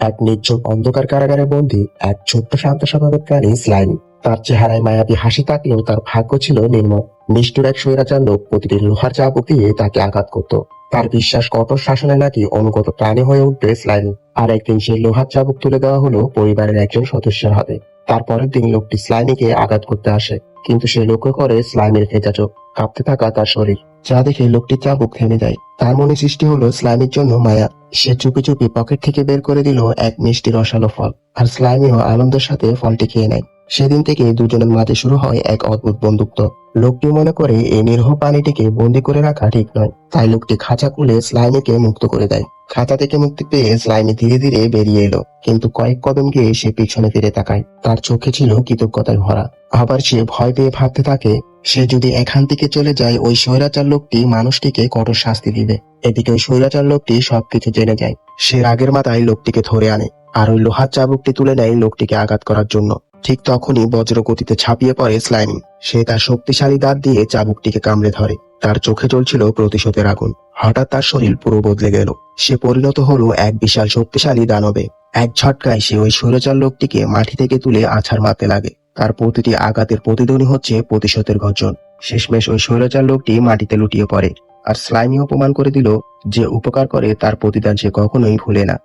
এক নির্জন অন্ধকার কারাগারে বন্দী এক ছোট্ট শান্ত স্বভাবের প্রাণী স্লাইম তার চেহারায় মায়াবী হাসি থাকলেও তার ভাগ্য ছিল নির্মম নিষ্ঠুর এক স্বৈরাচার লোক প্রতিদিন লোহার চাবুক দিয়ে তাকে আঘাত করত। তার বিশ্বাস কঠোর শাসনে নাকি অনুগত প্রাণী হয়ে উঠবে স্লাইম আর একদিন সেই লোহার চাবুক তুলে দেওয়া হলো পরিবারের একজন সদস্যের হাতে। তারপরের দিন লোকটি স্লাইমিকে আঘাত করতে আসে। কিন্তু সে লক্ষ্য করে স্লাইমের ভেজা চোখ কাঁপতে থাকা তার শরীর। যা দেখে লোকটির চাবুক থেমে যায়। তার মনে সৃষ্টি হলো স্লাইমের জন্য মায়া। সে চুপি চুপি পকেট থেকে বের করে দিল এক মিষ্টি রসালো ফল। আর স্লাইমিও আনন্দের সাথে ফলটি খেয়ে নেয়। সেদিন থেকে দুজনের মাঝে শুরু হয় এক অদ্ভুত বন্ধুত্ব। লোকটি মনে করে এই নিরহ প্রাণীটিকে বন্দি করে রাখা ঠিক নয়। তাই লোকটি খাঁচা খুলে স্লাইমিকে মুক্ত করে দেয়। খাঁচা থেকে মুক্তি পেয়ে স্লাইমি ধীরে ধীরে বেরিয়ে এলো। কিন্তু কয়েক কদম গিয়ে সে পিছনে ফিরে তাকায়। তার চোখে ছিল কৃতজ্ঞতায় ভরা। আবার সে ভয় পেয়ে ভাবতে থাকে সে যদি এখান থেকে চলে যায়, ওই স্বৈরাচার লোকটি মানুষটিকে কঠোর শাস্তি দিবে। এদিকে ওই স্বৈরাচার লোকটি সবকিছু জেনে যায়। সে রাগের মাথায় লোকটিকে ধরে আনে আর ওই লোহার চাবুকটি তুলে নেয় লোকটিকে আঘাত করার জন্য। ঠিক তখনই বজ্র গতিতে ছাপিয়ে পড়ে স্লাইমি। সে তার শক্তিশালী দাঁত দিয়ে চাবুকটিকে কামড়ে ধরে। তার চোখে চলছিল প্রতিশোধের আগুন। হঠাৎ তার শরীর পুরো বদলে গেল। সে পরিণত হলো এক বিশাল শক্তিশালী দানবে। এক ঝটকায় সে ওই স্বৈরাচার লোকটিকে মাটি থেকে তুলে আছাড় মারতে লাগে। তার প্রতিটি আঘাতের প্রতিধ্বনি হচ্ছে প্রতিশোধের গর্জন। শেষমেশ ওই স্বৈরাচার লোকটি মাটিতে লুটিয়ে পড়ে আর স্লাইমি অপমান করে দিল যে উপকার করে তার প্রতিদান সে কখনোই ভুলে না।